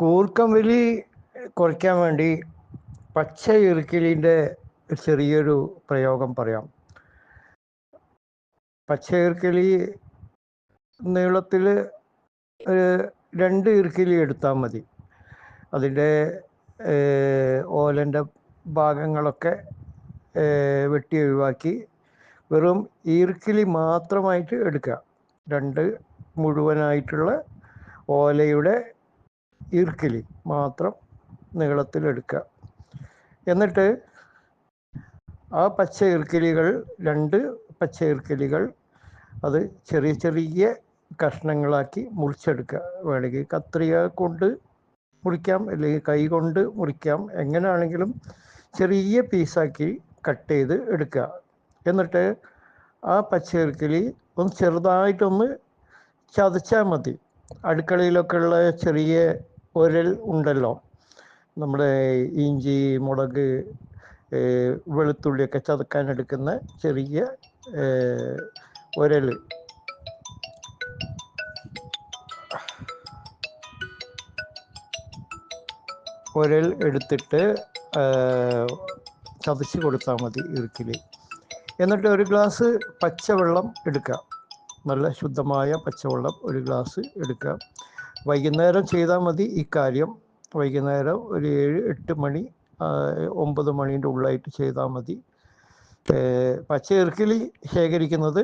കൂർക്കം വലി കുറയ്ക്കാൻ വേണ്ടി പച്ച ഇറുക്കിലിന്റെ ചെറിയൊരു പ്രയോഗം പറയാം. പച്ച ഇറുക്കിലി നീളത്തിൽ രണ്ട് ഇറുക്കിലി എടുത്താൽ മതി. അതിന്റെ ഓലന്റെ ഭാഗങ്ങളൊക്കെ വെട്ടി ഒഴിവാക്കി വെറും ഈർക്കിലി മാത്രമായിട്ട് എടുക്കുക. രണ്ട് മുഴുവനായിട്ടുള്ള ഓലയുടെ ഈർക്കിലി മാത്രം നീളത്തിലെടുക്കുക എന്നിട്ട് ആ പച്ച ഈർക്കിലികൾ രണ്ട് പച്ച ഈർക്കിലികൾ അത് ചെറിയ ചെറിയ കഷ്ണങ്ങളാക്കി മുറിച്ചെടുക്കുക. വേണമെങ്കിൽ കത്രിക കൊണ്ട് മുറിക്കാം അല്ലെങ്കിൽ കൈ കൊണ്ട് മുറിക്കാം. എങ്ങനെയാണെങ്കിലും ചെറിയ പീസാക്കി കട്ട് ചെയ്ത് എടുക്കുക. എന്നിട്ട് ആ പച്ച ഈർക്കിലി ഒന്ന് ചെറുതായിട്ടൊന്ന് ചതച്ചാൽ മതി. അടുക്കളയിലൊക്കെ ഉള്ള ചെറിയ ഉരൽ ഉണ്ടല്ലോ. നമ്മുടെ ഇഞ്ചി മുളക് വെളുത്തുള്ളിയൊക്കെ ചതക്കാൻ എടുക്കുന്ന ചെറിയ ഒരൽ ഒരൽ എടുത്തിട്ട് ചതച്ച് കൊടുത്താൽ മതി ഇറുക്കിൽ എന്നിട്ട് ഒരു ഗ്ലാസ് പച്ചവെള്ളം എടുക്കുക. നല്ല ശുദ്ധമായ പച്ചവെള്ളം ഒരു ഗ്ലാസ് എടുക്കുക. വൈകുന്നേരം ചെയ്താൽ മതി ഇക്കാര്യം കാര്യം. വൈകുന്നേരം ഒരു ഏഴ് എട്ട് മണി ഒമ്പത് മണീന്റെ ഉള്ളിലായിട്ട് ചെയ്താൽ മതി. പച്ച ഇറുക്കിലി ശേഖരിക്കുന്നത്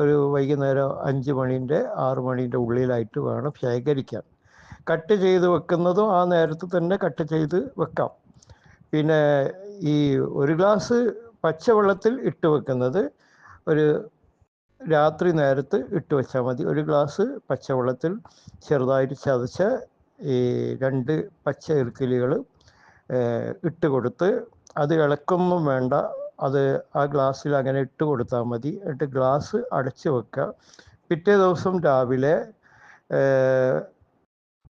ഒരു വൈകുന്നേരം അഞ്ച് മണീന്റെ ആറ് മണീന്റെ ഉള്ളിലായിട്ട് വേണം ശേഖരിക്കാൻ. കട്ട് ചെയ്ത് വെക്കുന്നതും ആ നേരത്തെ തന്നെ കട്ട് ചെയ്ത് വെക്കാം. പിന്നെ ഈ ഒരു ഗ്ലാസ് പച്ചവെള്ളത്തിൽ ഇട്ട് വെക്കുന്നത് ഒരു രാത്രി നേരത്ത് ഇട്ട് വെച്ചാൽ മതി. ഒരു ഗ്ലാസ് പച്ചവെള്ളത്തിൽ ചെറുതായിട്ട് ചതച്ച ഈ രണ്ട് പച്ച ഇറുക്കിലികൾ ഇട്ട് കൊടുത്ത് അത് ഇളക്കൊന്നും വേണ്ട. അത് ആ ഗ്ലാസ്സിൽ അങ്ങനെ ഇട്ട് കൊടുത്താൽ മതി. എന്നിട്ട് ഗ്ലാസ് അടച്ച് വെക്കുക. പിറ്റേ ദിവസം രാവിലെ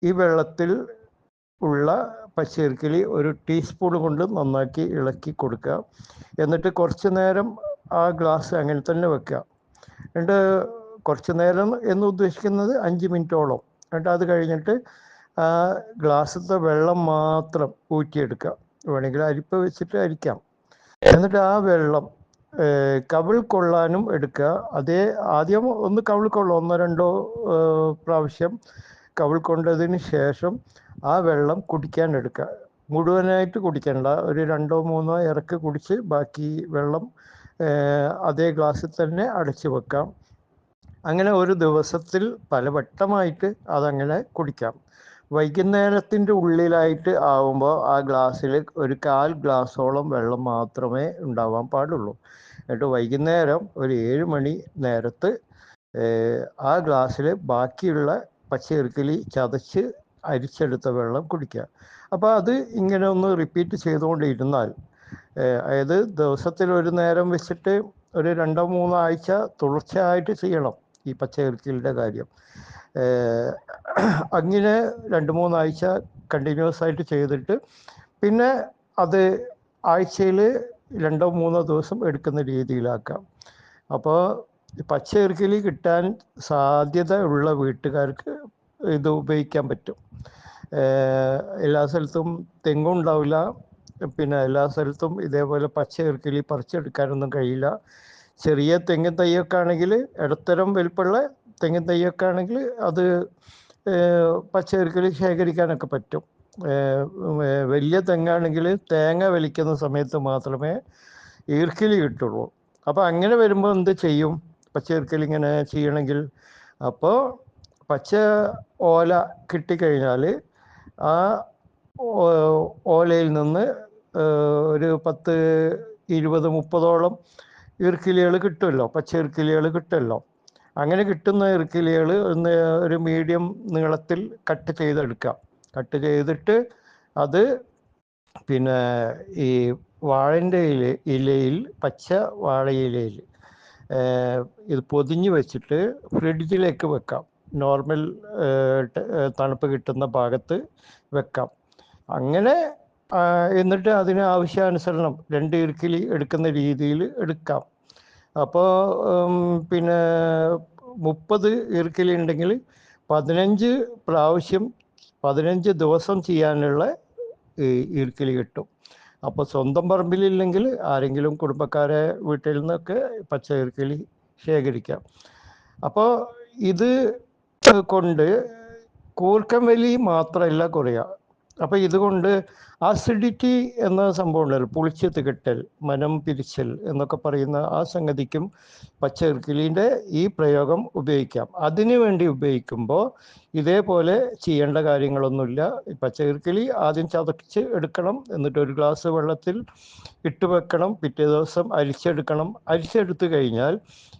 ഈ വെള്ളത്തിൽ ഉള്ള പച്ചയിർക്കിലി ഒരു ടീസ്പൂൺ കൊണ്ട് നന്നാക്കി ഇളക്കി കൊടുക്കുക. എന്നിട്ട് കുറച്ച് നേരം ആ ഗ്ലാസ് അങ്ങനെ തന്നെ വെക്കുക. എന്നിട്ട് കുറച്ച് നേരം എന്ന് ഉദ്ദേശിക്കുന്നത് അഞ്ച് മിനിറ്റോളം. എന്നിട്ട് അത് കഴിഞ്ഞിട്ട് ഗ്ലാസ്സിലത്തെ വെള്ളം മാത്രം ഊറ്റിയെടുക്കുക. വേണമെങ്കിൽ അരിപ്പ വെച്ചിട്ട് അരിക്കാം. എന്നിട്ട് ആ വെള്ളം കവിൾ കൊള്ളാനും എടുക്കുക. അതേ ആദ്യം ഒന്ന് കവിൾ കൊള്ളും. ഒന്നോ രണ്ടോ പ്രാവശ്യം കവിൾ കൊണ്ടതിന് ശേഷം ആ വെള്ളം കുടിക്കാൻ എടുക്കുക. മുഴുവനായിട്ട് കുടിക്കണ്ട. ഒരു രണ്ടോ മൂന്നോ ഇറക്ക് കുടിച്ച് ബാക്കി വെള്ളം അതേ ഗ്ലാസ്സിൽ തന്നെ അടച്ചു വെക്കാം. അങ്ങനെ ഒരു ദിവസത്തിൽ പലവട്ടമായിട്ട് അതങ്ങനെ കുടിക്കാം. വൈകുന്നേരത്തിന്റെ ഉള്ളിലായിട്ട് ആവുമ്പോൾ ആ ഗ്ലാസ്സിൽ ഒരു കാൽ ഗ്ലാസ്സോളം വെള്ളം മാത്രമേ ഉണ്ടാവാൻ പാടുള്ളൂ. എന്നിട്ട് വൈകുന്നേരം ഒരു ഏഴ് മണി നേരത്ത് ആ ഗ്ലാസ്സിൽ ബാക്കിയുള്ള പച്ചയിറുക്കിലി ചതച്ച് അരിച്ചെടുത്ത വെള്ളം കുടിക്കുക. അപ്പോൾ അത് ഇങ്ങനെ ഒന്ന് റിപ്പീറ്റ് ചെയ്തുകൊണ്ടിരുന്നാൽ അതായത് ദിവസത്തിൽ ഒരു നേരം വെച്ചിട്ട് ഒരു രണ്ടോ മൂന്നോ ആഴ്ച തുടർച്ചയായിട്ട് ചെയ്യണം ഈ പച്ചയിറുക്കിലിന്റെ കാര്യം. അങ്ങനെ രണ്ട് മൂന്നാഴ്ച കണ്ടിന്യൂസ് ആയിട്ട് ചെയ്തിട്ട് പിന്നെ അത് ആഴ്ചയിൽ രണ്ടോ മൂന്നോ ദിവസം എടുക്കുന്ന രീതിയിലാക്കാം. അപ്പോൾ പച്ച കിട്ടാൻ സാധ്യത ഉള്ള വീട്ടുകാർക്ക് ഇത് ഉപയോഗിക്കാൻ പറ്റും. എല്ലാ സ്ഥലത്തും തെങ്ങും ഉണ്ടാവില്ല. പിന്നെ എല്ലാ സ്ഥലത്തും ഇതേപോലെ പച്ച ഇറുക്കിലി പറിച്ചെടുക്കാനൊന്നും കഴിയില്ല. ചെറിയ തെങ്ങിൻ തൈയൊക്കെ ആണെങ്കിൽ ഇടത്തരം വലിപ്പമുള്ള തെങ്ങിൻ തൈയൊക്കെ ആണെങ്കിൽ അത് ഏഹ് പച്ച ഇറുക്കിലി ശേഖരിക്കാനൊക്കെ പറ്റും. വലിയ തെങ്ങാണെങ്കിൽ തേങ്ങ വലിക്കുന്ന സമയത്ത് മാത്രമേ ഈർക്കിലി കിട്ടുള്ളൂ. അപ്പോൾ അങ്ങനെ വരുമ്പോൾ എന്ത് ചെയ്യും? പച്ച ഈർക്കിലി ഇങ്ങനെ ചെയ്യണമെങ്കിൽ അപ്പോൾ പച്ച ഓല കിട്ടിക്കഴിഞ്ഞാൽ ആ ഓലയിൽ നിന്ന് ഒരു പത്ത് ഇരുപത് മുപ്പതോളം ഈർക്കിലികൾ കിട്ടുമല്ലോ പച്ച ഈർക്കിലികൾ കിട്ടുമല്ലോ. അങ്ങനെ കിട്ടുന്ന ഈർക്കിലികൾ ഒന്ന് ഒരു മീഡിയം നീളത്തിൽ കട്ട് ചെയ്തെടുക്കാം. കട്ട് ചെയ്തിട്ട് അത് പിന്നെ ഈ വാഴന്റെ ഇല ഇലയിൽ പച്ച വാഴയിലയിൽ ഇത് പൊതിഞ്ഞ് വെച്ചിട്ട് ഫ്രിഡ്ജിലേക്ക് വെക്കാം. നോർമൽ തണുപ്പ് കിട്ടുന്ന ഭാഗത്ത് വെക്കാം. അങ്ങനെ എന്നിട്ട് അതിന് ആവശ്യാനുസരണം രണ്ട് ഇറുക്കിലി എടുക്കുന്ന രീതിയിൽ എടുക്കാം. അപ്പോൾ പിന്നെ മുപ്പത് ഇറുക്കിലി ഉണ്ടെങ്കിൽ പതിനഞ്ച് പ്രാവശ്യം പതിനഞ്ച് ദിവസം ചെയ്യാനുള്ള ഈ ഈർക്കിലി കിട്ടും. അപ്പോൾ സ്വന്തം പറമ്പിലില്ലെങ്കിൽ ആരെങ്കിലും കുടുംബക്കാരെ വീട്ടിൽ നിന്നൊക്കെ പച്ച ഈർക്കിലി ശേഖരിക്കാം. അപ്പോൾ ഇത് കൊണ്ട് കൂർക്കം വലി മാത്രമല്ല കുറയുക. അപ്പോൾ ഇതുകൊണ്ട് ആസിഡിറ്റി എന്ന സംഭവം ഉണ്ടല്ലോ പുളിച്ച് തികട്ടൽ മനം പിരിച്ചൽ എന്നൊക്കെ പറയുന്ന ആ സംഗതിക്കും പച്ചക്കിളീന്റെ ഈ പ്രയോഗം ഉപയോഗിക്കാം. അതിനു വേണ്ടി ഉപയോഗിക്കുമ്പോൾ ഇതേപോലെ ചെയ്യേണ്ട കാര്യങ്ങളൊന്നുമില്ല. പച്ചക്കിളി ആദ്യം ചതച്ച് എടുക്കണം എന്നിട്ട് ഒരു ഗ്ലാസ് വെള്ളത്തിൽ ഇട്ട് വെക്കണം പിറ്റേ ദിവസം അരിച്ചെടുക്കണം. അരിച്ചെടുത്തു കഴിഞ്ഞാൽ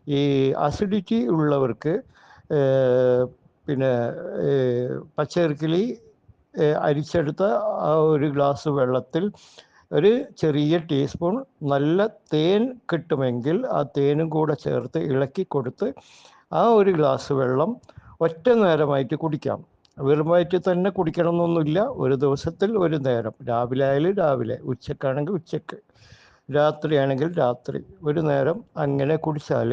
ഈ ആസിഡിറ്റി ഉള്ളവർക്ക് പിന്നെ പച്ചയിർക്കിലി അരിച്ചെടുത്ത ആ ഒരു ഗ്ലാസ് വെള്ളത്തിൽ ഒരു ചെറിയ ടീസ്പൂൺ നല്ല തേൻ കിട്ടുമെങ്കിൽ ആ തേനും കൂടെ ചേർത്ത് ഇളക്കി കൊടുത്ത് ആ ഒരു ഗ്ലാസ് വെള്ളം ഒറ്റ നേരമായിട്ട് കുടിക്കാം. വെറുമായിട്ട് തന്നെ കുടിക്കണം എന്നൊന്നുമില്ല ഒരു ദിവസത്തിൽ ഒരു നേരം. രാവിലെ ആയാലും രാവിലെ. ഉച്ചക്കാണെങ്കിൽ ഉച്ചയ്ക്ക്. രാത്രിയാണെങ്കിൽ രാത്രി. ഒരു നേരം അങ്ങനെ കുടിച്ചാൽ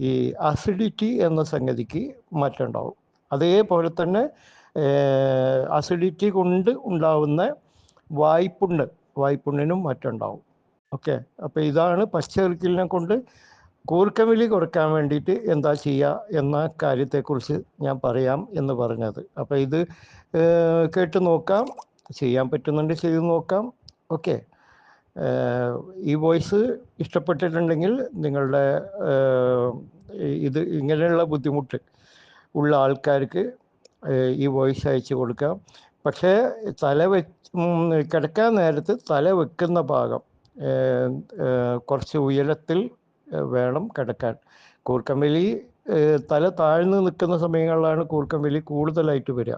ഈ അസിഡിറ്റി എന്ന സംഗതിക്ക് മാറ്റം ഉണ്ടാവും അതേപോലെ തന്നെ അസിഡിറ്റി കൊണ്ട് ഉണ്ടാവുന്ന വായ്പുണ്ണ് വായ്പുണ്ണിനും മറ്റുണ്ടാവും. ഓക്കെ. അപ്പോൾ ഇതാണ് പച്ചയിറക്കിലിനെ കൊണ്ട് കൂർക്കമിലി കുറയ്ക്കാൻ വേണ്ടിയിട്ട് എന്താ ചെയ്യുക എന്ന കാര്യത്തെക്കുറിച്ച് ഞാൻ പറയാം എന്ന് പറഞ്ഞത്. അപ്പോൾ ഇത് കേട്ട് നോക്കാം. ചെയ്യാൻ പറ്റുന്നുണ്ട് ചെയ്ത് നോക്കാം. ഓക്കെ. ഈ വോയിസ് ഇഷ്ടപ്പെട്ടിട്ടുണ്ടെങ്കിൽ നിങ്ങളുടെ ഇത് ഇങ്ങനെയുള്ള ബുദ്ധിമുട്ട് ഉള്ള ആൾക്കാർക്ക് ഈ വോയിസ് അയച്ചു കൊടുക്കാം പക്ഷേ തല വെ കിടക്കാൻ നേരത്ത് തല വെക്കുന്ന ഭാഗം കുറച്ച് ഉയരത്തിൽ വേണം കിടക്കാൻ. കൂർക്കമ്പലി തല താഴ്ന്നു നിൽക്കുന്ന സമയങ്ങളിലാണ് കൂർക്കമ്പലി കൂടുതലായിട്ട് വരിക.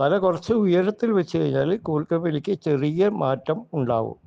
തല കുറച്ച് ഉയരത്തിൽ വെച്ച് കഴിഞ്ഞാൽ കൂർക്കമ്പലിക്ക് ചെറിയ മാറ്റം ഉണ്ടാവും.